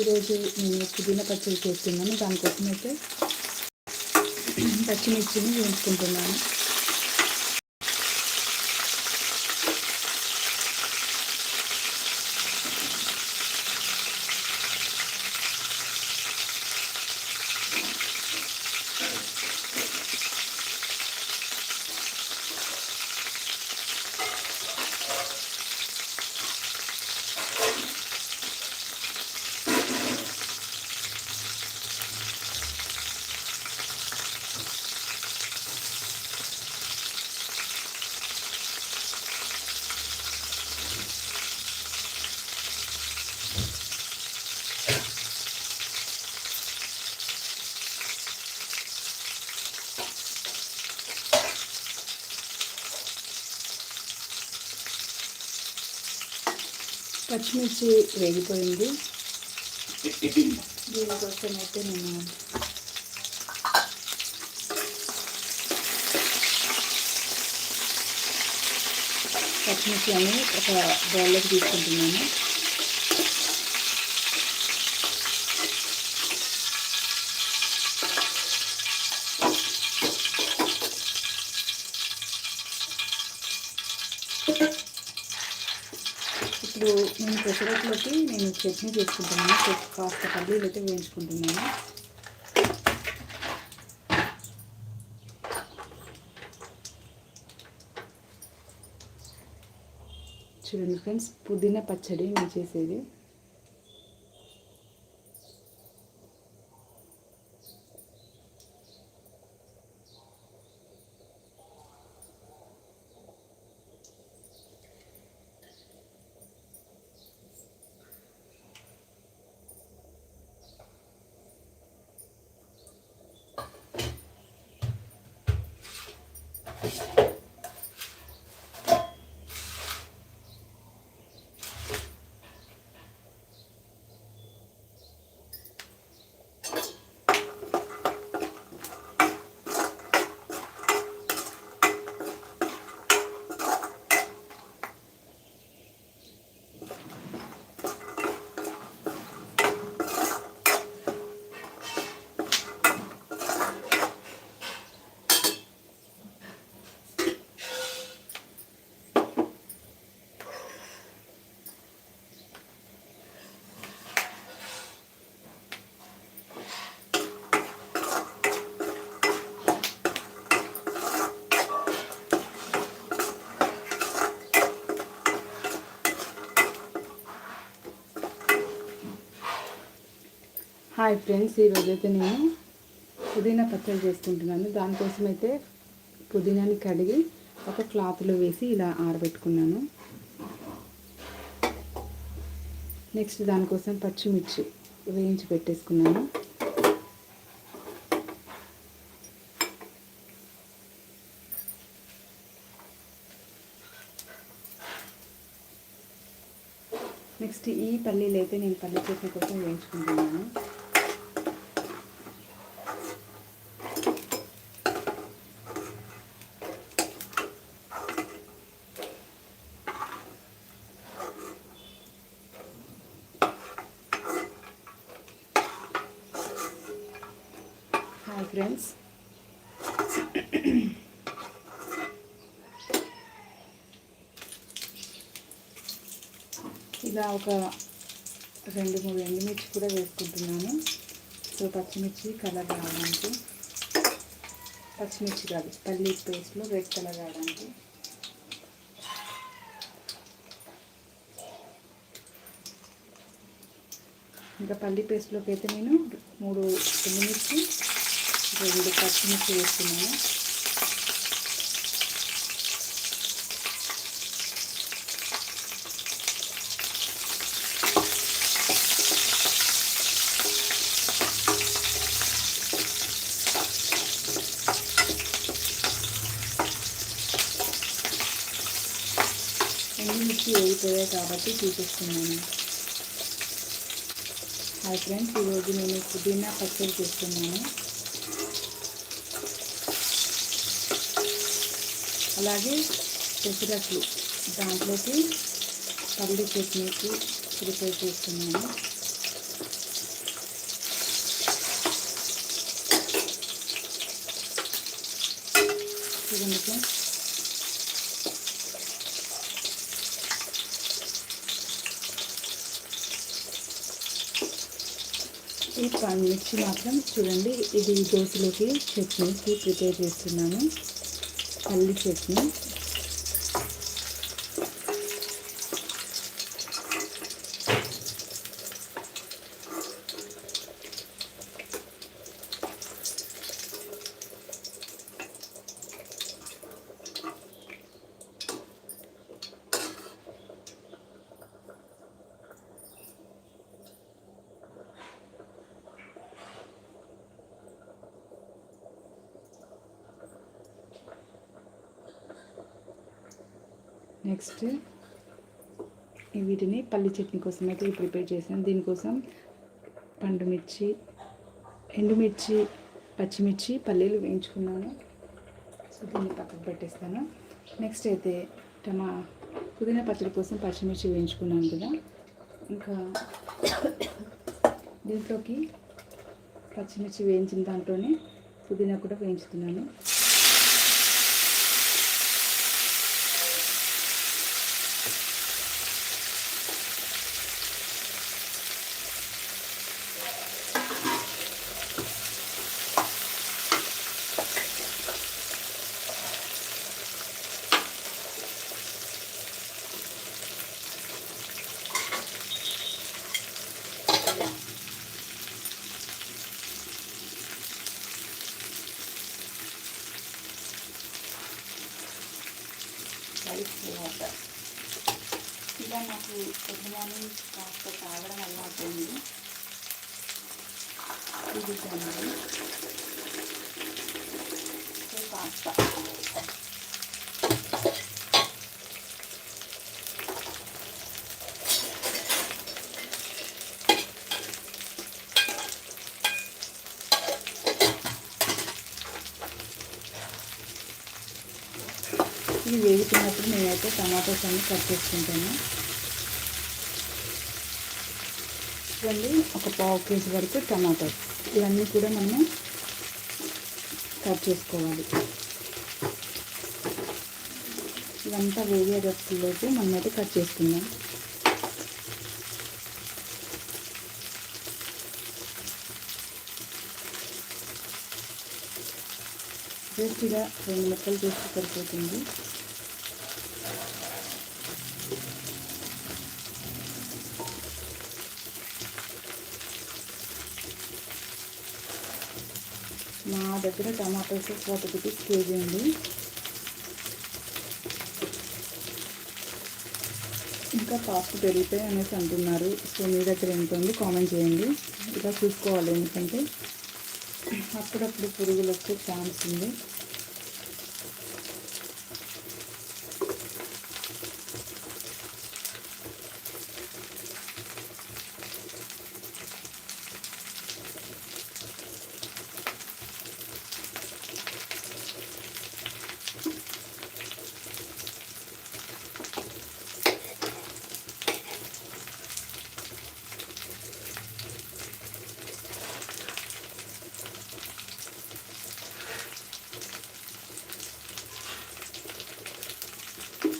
ఈరోజు నేను పుదీనా పచ్చడి చేస్తున్నాను. దానికోసం అయితే పచ్చిమిర్చిని వేయించుకుంటున్నాను. పచ్చిమిర్చి వేగిపోయింది. దీనికోసం అయితే నేను పచ్చిమిర్చి అని ఒక బౌల్లోకి తీసుకుంటున్నాను ఇప్పుడు నేను పెసరట్లోకి నేను చట్నీ చేసుకుంటున్నాను. కాస్త పల్లీలు అయితే వేయించుకుంటున్నాను. చూడండి ఫ్రెండ్స్ పుదీనా పచ్చడి నేను చేసేది. హాయ్ ఫ్రెండ్స్ ఈరోజైతే నేను పుదీనా పచ్చడి చేసుకుంటున్నాను. దానికోసం అయితే పుదీనాని కడిగి ఒక క్లాత్లో వేసి ఇలా ఆరబెట్టుకున్నాను. నెక్స్ట్ దానికోసం పచ్చిమిర్చి వేయించి పెట్టేసుకున్నాను. నెక్స్ట్ ఈ పల్లీలు అయితే నేను పల్లి చట్నీ కోసం వేయించుకుంటున్నాను హాయ్ ఫ్రెండ్స్ ఇలా ఒక రెండు మూడు ఎండుమిర్చి కూడా వేసుకుంటున్నాను. సో పచ్చిమిర్చి కలర్ రావడానికి. పచ్చిమిర్చి కాదు పల్లి పేస్ట్లో రెడ్ కలర్ రావడానికి. ఇంకా పల్లి పేస్ట్లోకి అయితే నేను మూడు ఎండుమిర్చి రెండు పచ్చిమిర్చి వేస్తున్నాను. అయిపోయాయి కాబట్టి చూపిస్తున్నాను. హాయ్ ఫ్రెండ్స్ ఈరోజు నేను పుదీనా పచ్చడి చేస్తున్నాను. అలాగే పెసరట్లు దాంట్లోకి పల్లి చట్నీకి ప్రిపేర్ చేస్తున్నాను. చూడండి ఫ్రెండ్స్. ఈ మిర్చి మాత్రం చూడండి ఇది దోశలోకి చట్నీకి ప్రిపేర్ చేస్తున్నాను. పల్లి చట్నీ. నెక్స్ట్ వీటిని పల్లి చట్నీ కోసం అయితే ప్రిపేర్ చేశాను. దీనికోసం పండుమిర్చి ఎండుమిర్చి పచ్చిమిర్చి పల్లీలు వేయించుకున్నాను. సో దీన్ని పక్కకు పెట్టేస్తాను. నెక్స్ట్ అయితే టమా పుదీనా పచ్చడి కోసం పచ్చిమిర్చి వేయించుకున్నాను కదా. ఇంకా దీంట్లోకి పచ్చిమిర్చి వేయించిన దాంట్లోనే పుదీనా కూడా వేయించుతున్నాను. పొద్దు కాస్త తాగడం అలవాటు ఇది జనరల్ కాస్త ఇది వేగుతున్నప్పుడు నేనైతే టమాటోస్ అన్ని కట్ చేసుకుంటాను. ఇవన్నీ ఒక పావు కేజీ వరకు టమాటోస్ ఇవన్నీ కూడా మనం కట్ చేసుకోవాలి. ఇవంతా వేగే మనం మనమైతే కట్ చేసుకుందాం. జస్ట్ ఇలా రెండు ముక్కలు చేస్తే సరిపోతుంది మా దగ్గర టమాటోస్ ఫార్టీ రూపీస్ కేజీ ఉంది ఇంకా కాస్ట్ పెరిగిపోయి అనేసి అంటున్నారు. సో మీ దగ్గర ఎంత ఉంది కామెంట్ చేయండి. ఇలా చూసుకోవాలి ఎందుకంటే అప్పుడప్పుడు పురుగులు వచ్చే ఛాన్స్ ఉంది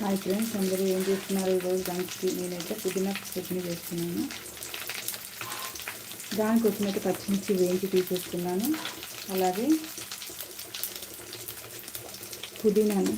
హాయ్ ఫ్రెండ్స్ అందరూ ఏం చేస్తున్నారు ఈరోజు? దానికి నేనైతే పుదీనా చట్నీ చేస్తున్నాను. దానికోసం అయితే పచ్చిమిర్చి వేయించి తీసేసుకున్నాను. అలాగే పుదీనాను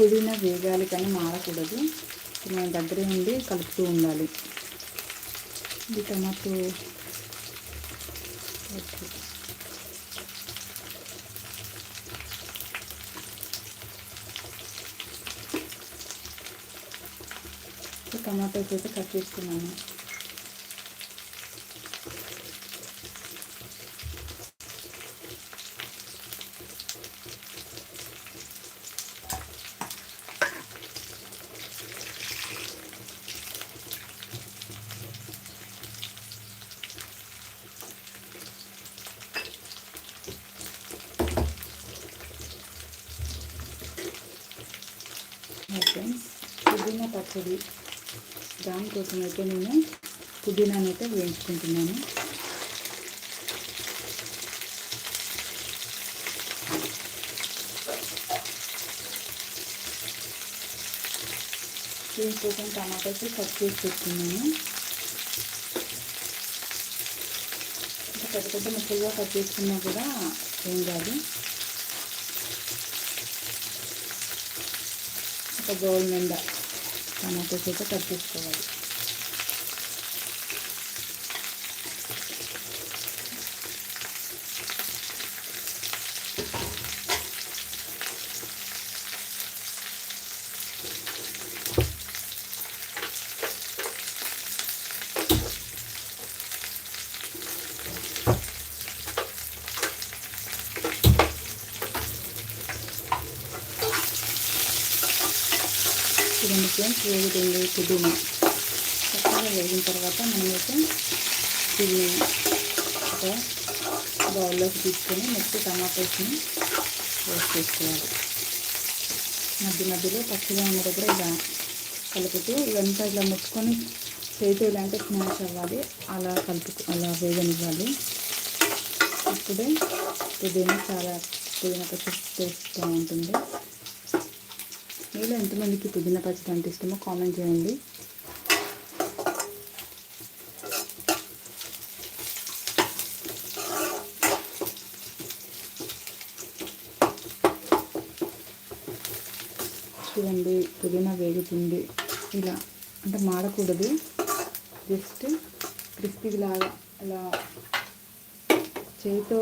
పుదీనా వేగాలి కానీ మారకూడదు. మన దగ్గరే ఉండి కలుపుతూ ఉండాలి. ఇది టమాటో ఓకే టమాటోస్ అయితే కట్ చేసుకున్నాను ఫ్రెండ్స్ పుదీనా పచ్చడి కోసం అయితే నేను పుదీనాని అయితే వేయించుకుంటున్నాను. దీనికోసం టమాటాస్ కట్ చేసి పెట్టుకున్నాను. ఇంకా పెద్ద పెద్ద ముక్కలుగా కట్ చేసుకున్నా కూడా ఏం కాదు. ఒక బౌల్ నిండా టమాటోస్ అయితే కట్ చేసుకోవాలి. చూడండి ఫ్రెండ్స్ వేగుతుంది పుదీనా. చక్కగా వేగిన తర్వాత మనమైతే ఇది ఒక బౌల్లోకి తీసుకొని నెక్స్ట్ టమాటోస్ని వేస్ట్ చేసుకోవాలి. మధ్య మధ్యలో పచ్చిగా ఉన్న దగ్గర ఇలా కలుపుతూ ఇదంతా ఇలా ముచ్చుకొని చేతి ఇలాంటి స్మాష్ అవ్వాలి. అలా కలుపు అలా వేగనివ్వాలి. ఇప్పుడే పుదీనా చాలా పుదీనా పచ్చి టేస్ట్గా ఉంటుంది మీలో ఎంతమందికి పుదీనా పచ్చడి అంటే ఇష్టమో కామెంట్ చేయండి. చూడండి పుదీనా వేగుతుంది ఇలా అంటే మాడకూడదు. జస్ట్ క్రిస్పీ లాగా అలా చేతితో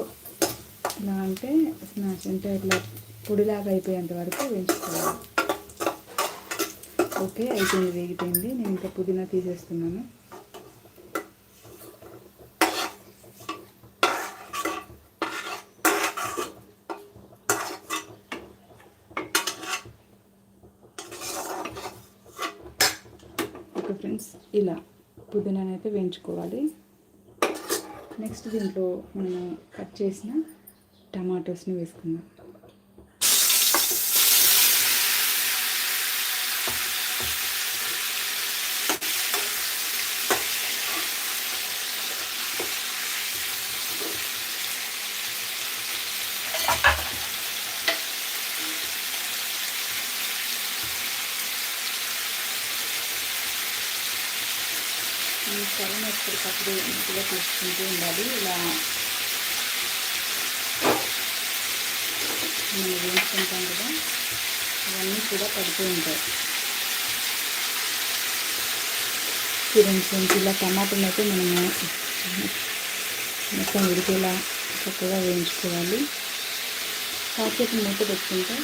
ఇలా అంటే స్నాచ్ అంటే ఇట్లా పొడిలాగా అయిపోయేంత వరకు వేయించుకోవాలి. ఓకే అయిపోయింది వేగిపోయింది. నేను ఇంకా పుదీనా తీసేస్తున్నాను. ఓకే ఫ్రెండ్స్ ఇలా పుదీనాని అయితే వేయించుకోవాలి. నెక్స్ట్ దీంట్లో మనం కట్ చేసిన టమాటోస్ని వేసుకుందాం. ఈ ఎప్పటికప్పుడు ఇంటిలో తీసుకుంటూ ఉండాలి. ఇలా మనం వేయించుకుంటాం కదా అవన్నీ కూడా పడుతూ ఉంటాయి. చూడండి ఫ్రెండ్స్ ఇలా టమాటాలు అయితే మనము మొత్తం ఉడికేలా చక్కగా వేయించుకోవాలి. కాసేపు మూత పెట్టుకుంటే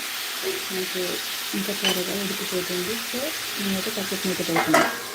మనకు ఇంకా త్వరగా ఉడికిపోతుంది. సో నేనైతే కాసేపు మూత పెడుతున్నాను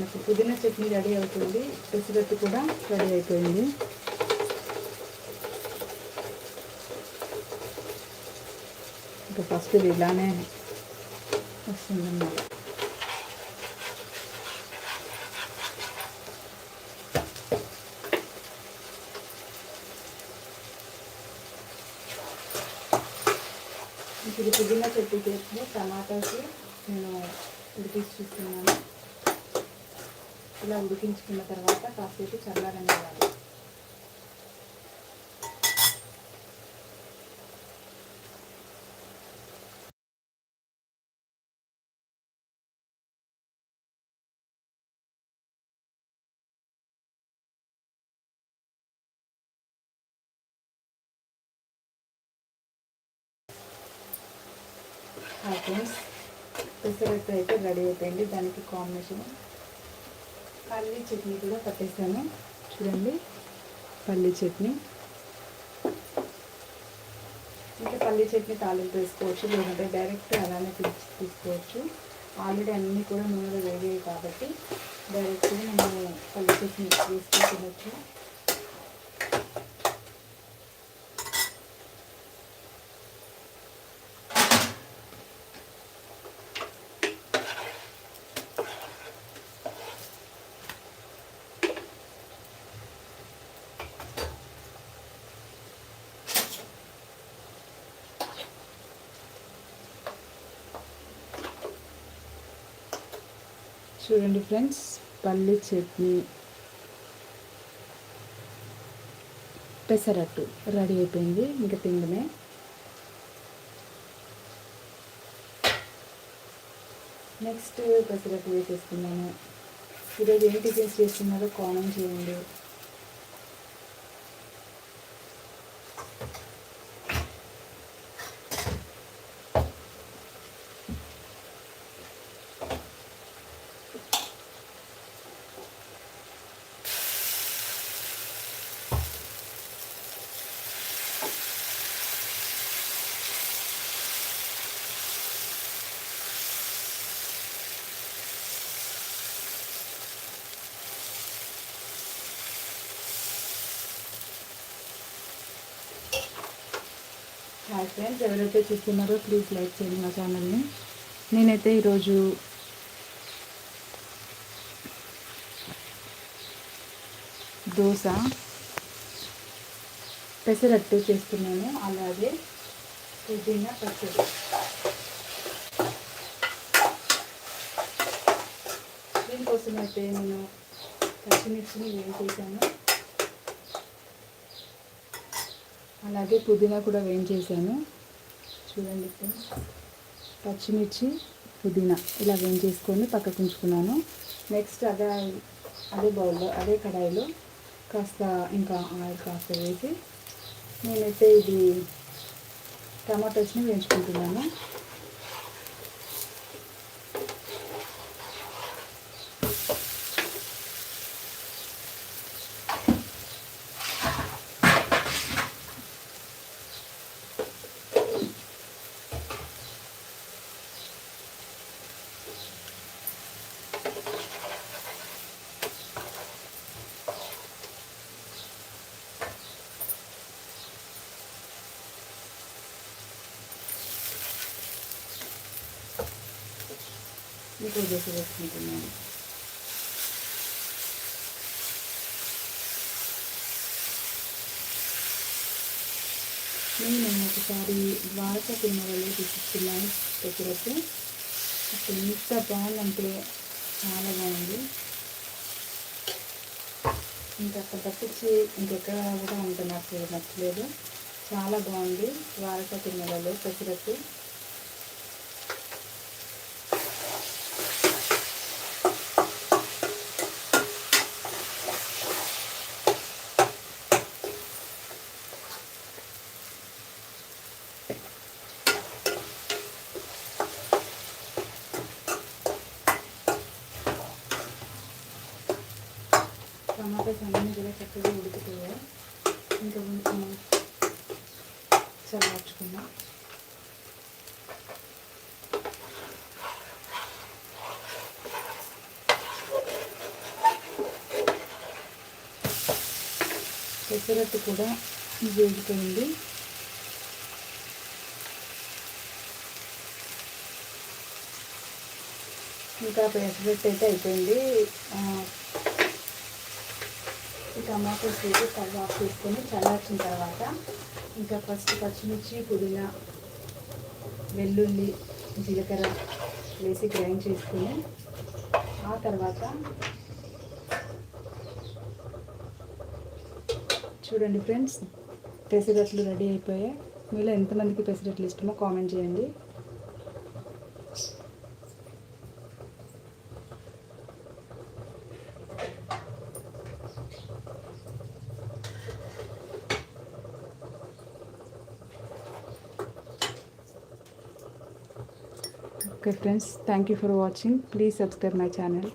నాకు పుదీనా చట్నీ రెడీ అవుతుంది. పెసరట్టు కూడా రెడీ అయిపోయింది. ఇంకా ఫస్ట్ ఇది ఇలానే వస్తుందన్నమాట. ఇప్పుడు పుదీనా చట్నీ చేస్తే టమాటాకి నేను ఉడికించి చూస్తున్నాను. ఇలా ఉడికించుకున్న తర్వాత కాసేపు చల్లారనివ్వాలి. హాయ్ ఫ్రెండ్స్ పెసరట్టు అయితే రెడీ అయిపోయింది. దానికి కాంబినేషన్ పల్లీ చట్నీ కూడా పట్టేసాను. చూడండి పల్లీ చట్నీ. ఇంకా పల్లీ చట్నీ తాలింపు వేసుకోవచ్చు లేదంటే డైరెక్ట్ అలానే పిలిచి తీసుకోవచ్చు. ఆల్రెడీ అన్నీ కూడా నూనెలో వేగాయి కాబట్టి డైరెక్ట్గా మనం పల్లీ చట్నీ వేసుకొని తినచ్చు. చూడండి ఫ్రెండ్స్ పల్లి చట్నీ. పెసరట్టు రెడీ అయిపోయింది ఇంకా తిండమే నెక్స్ట్ పెసరట్టు వేసేసుకున్నాను. ఈరోజు ఏం టిఫిన్స్ చేస్తున్నారో కామెంట్ చేయండి హాయ్ ఫ్రెండ్స్ ఎవరైతే చూస్తున్నారో ప్లీజ్ లైక్ చేయండి మా ఛానల్ని నేనైతే ఈరోజు దోశ పెసరట్టు చేస్తున్నాను. అలాగే పుదీనా పచ్చడి. దీనికోసం అయితే నేను పచ్చిమిర్చిని వేయించేసాను అలాగే పుదీనా కూడా వేయించేసాను. చూడండి పచ్చిమిర్చి పుదీనా ఇలా వేయించేసుకొని పక్కకు ఉంచుకున్నాను నెక్స్ట్ అదే అదే బౌల్లో అదే కడాయిలో కాస్త ఇంకా ఆయిల్ కాస్త వేసి నేనైతే ఇది టమాటోస్ని వేయించుకుంటున్నాను. ఇంకో దోశ వేసుకుంటున్నాను నేను ఒకసారి వారస తిరుమలలో తీసుకున్నాను దగ్గరకు. అసలు ఎంత బాగుందంటే చాలా బాగుంది. ఇంకా అక్కడ తప్పించి ఇంకెక్కడ కూడా ఉంటుంది నాకు నచ్చలేదు. చాలా బాగుంది వారస తిరుమలలో దగ్గరకు టమాటాస్ అన్నీ కూడా చక్కగా ఉడికిపోయాయి ఇంకా కొంచెం చల్లార్చుకుందాం పెసరట్టు కూడా వేగిపోయింది ఇంకా పెసరట్టు అయితే అయిపోయింది. టమాటో ఈ టమాటోస్ వేసి స్టవ్ ఆఫ్ చల్లార్చిన తర్వాత ఇంకా ఫస్ట్ పచ్చిమిర్చి పుదీనా వెల్లుల్లి జీలకర్ర వేసి గ్రైండ్ చేసుకుని ఆ తర్వాత చూడండి ఫ్రెండ్స్ పెసరట్లు రెడీ అయిపోయాయి. మీలో ఎంతమందికి పెసరట్లు ఇష్టమో కామెంట్ చేయండి. Okay friends thank you for watching. Please subscribe my channel.